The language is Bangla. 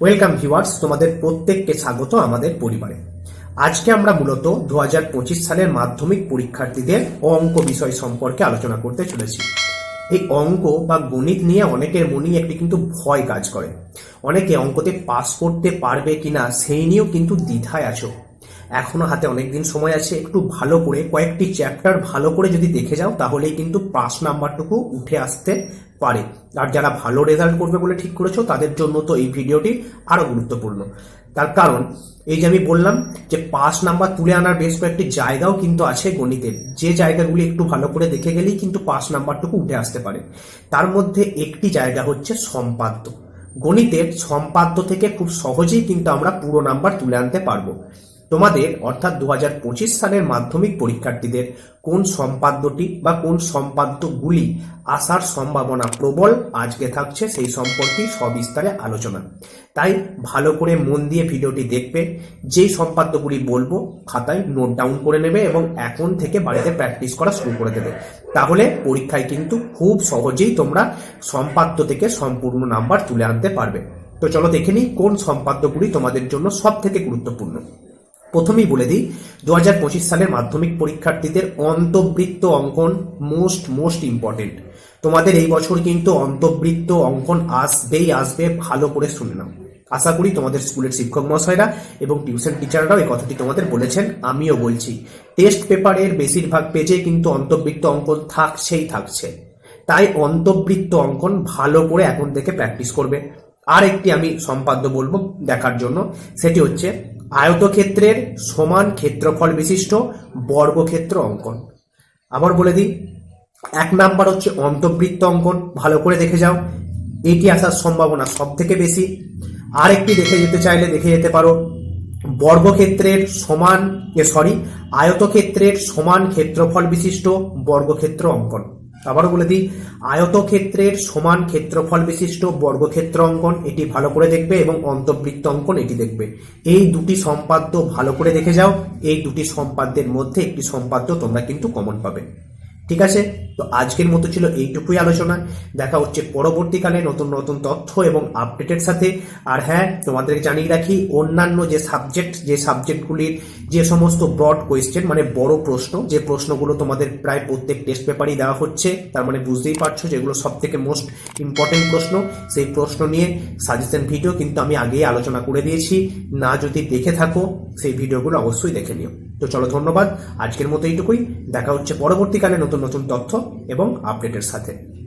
ওয়েলকাম ভিউয়ার্স তোমাদের প্রত্যেককে স্বাগত আমাদের পরিবারে। আজকে আমরা মূলত দু হাজার পঁচিশ সালের মাধ্যমিক পরীক্ষার্থীদের অঙ্ক বিষয় সম্পর্কে আলোচনা করতে চলেছি। এই অঙ্ক বা গণিত নিয়ে অনেকের মনেই একটি কিন্তু ভয় কাজ করে। অনেকে অঙ্কতে পাস করতে পারবে কিনা সেই নিয়েও কিন্তু দ্বিধায় আছো। এখনও হাতে অনেক দিন সময় আছে, একটু ভালো করে কয়েকটি চ্যাপ্টার ভালো করে যদি দেখে যাও, তাহলেই কিন্তু পাস নাম্বারটুকু উঠে আসতে পারে। আর যারা ভালো রেজাল্ট করবে বলে ঠিক করেছ, তাদের জন্য তো এই ভিডিওটি আরও গুরুত্বপূর্ণ। তার কারণ, এই যে আমি বললাম যে পাস নাম্বার তুলে আনার বেশ কয়েকটি জায়গাও কিন্তু আছে গণিতের। যে জায়গাগুলি একটু ভালো করে দেখে গেলেই কিন্তু পাস নাম্বারটুকু উঠে আসতে পারে। তার মধ্যে একটি জায়গা হচ্ছে সম্পাদ্য। গণিতের সম্পাদ্য থেকে খুব সহজেই কিন্তু আমরা পুরো নাম্বার তুলে আনতে পারব। তোমাদের, অর্থাৎ দু হাজার পঁচিশ সালের মাধ্যমিক পরীক্ষার্থীদের, কোন সম্পাদ্যটি বা কোন সম্পাদ্যগুলি আসার সম্ভাবনা প্রবল আজকে থাকছে সেই সম্পর্কে সবিস্তারে আলোচনা। তাই ভালো করে মন দিয়ে ভিডিওটি দেখবে, যেই সম্পাদ্যগুলি বলব খাতায় নোট ডাউন করে নেবে এবং এখন থেকে বাড়িতে প্র্যাকটিস করা শুরু করে দেবে। তাহলে পরীক্ষায় কিন্তু খুব সহজেই তোমরা সম্পাদ্য থেকে সম্পূর্ণ নাম্বার তুলে আনতে পারবে। তো চলো দেখে নিই কোন সম্পাদ্যগুলি তোমাদের জন্য সব থেকে গুরুত্বপূর্ণ। প্রথমেই বলে দিই দু হাজার পঁচিশ সালের মাধ্যমিক পরীক্ষার্থীদের অন্তবৃত্ত অঙ্কন মোস্ট মোস্ট ইম্পর্টেন্ট তোমাদের এই বছর কিন্তু অন্তবৃত্ত অঙ্কন আসবেই আসবে, ভালো করে শুনে নাও। আশা করি তোমাদের স্কুলের শিক্ষক মহাশয়রা এবং টিউশন টিচাররাও এই কথাটি তোমাদের বলেছেন, আমিও বলছি। টেস্ট পেপারের বেশিরভাগ পেজে কিন্তু অন্তবৃত্ত অঙ্কন থাকছেই থাকছে। তাই অন্তবৃত্ত অঙ্কন ভালো করে এখন থেকে প্র্যাকটিস করবে। আর একটি আমি সম্পাদ্য বলব দেখার জন্য, সেটি হচ্ছে আয়তক্ষেত্রের সমান ক্ষেত্রফল বিশিষ্ট বর্গক্ষেত্র অঙ্কন। আবার বলে দিই, এক নাম্বার হচ্ছে অন্তবৃত্ত অঙ্কন, ভালো করে দেখে যাও। এটি আসার সম্ভাবনা সব থেকে বেশি। আর একটি দেখে যেতে চাইলে দেখে যেতে পারো, বর্গক্ষেত্রের সমান সরি আয়তক্ষেত্রের সমান ক্ষেত্রফল বিশিষ্ট বর্গক্ষেত্র অঙ্কন। আবারও বলে দিই, আয়তক্ষেত্রের সমান ক্ষেত্রফল বিশিষ্ট বর্গক্ষেত্র অঙ্কন এটি ভালো করে দেখবে এবং অন্তবৃত্ত অঙ্কন এটি দেখবে। এই দুটি সম্পাদ্য ভালো করে দেখে যাও, এই দুটি সম্পাদ্যের মধ্যে একটি সম্পাদ্য তোমরা কিন্তু কমন পাবে। ঠিক আছে? তো আজকের মতো ছিল এইটুকুই আলোচনা। দেখা হচ্ছে পরবর্তীকালে নতুন নতুন তথ্য এবং আপডেটের সাথে। আর হ্যাঁ তোমাদেরকে জানিয়ে রাখি, অন্যান্য যে সাবজেক্ট যে সাবজেক্টগুলির যে সমস্ত ব্রড কোয়েশ্চেন মানে বড় প্রশ্ন, যে প্রশ্নগুলো তোমাদের প্রায় প্রত্যেক টেস্ট পেপারই দেওয়া হচ্ছে, তার মানে বুঝতেই পারছ যেগুলো সব থেকে মোস্ট ইম্পর্টেন্ট প্রশ্ন, সেই প্রশ্ন নিয়ে সাজেশন ভিডিও কিন্তু আমি আগেই আলোচনা করে দিয়েছি। না যদি দেখে থাকো সেই ভিডিওগুলো অবশ্যই দেখে নিও। তো চলো, ধন্যবাদ। আজকের মতো এইটুকুই। দেখা হচ্ছে পরবর্তীকালে নতুন নতুন তথ্য এবং আপডেটের সাথে।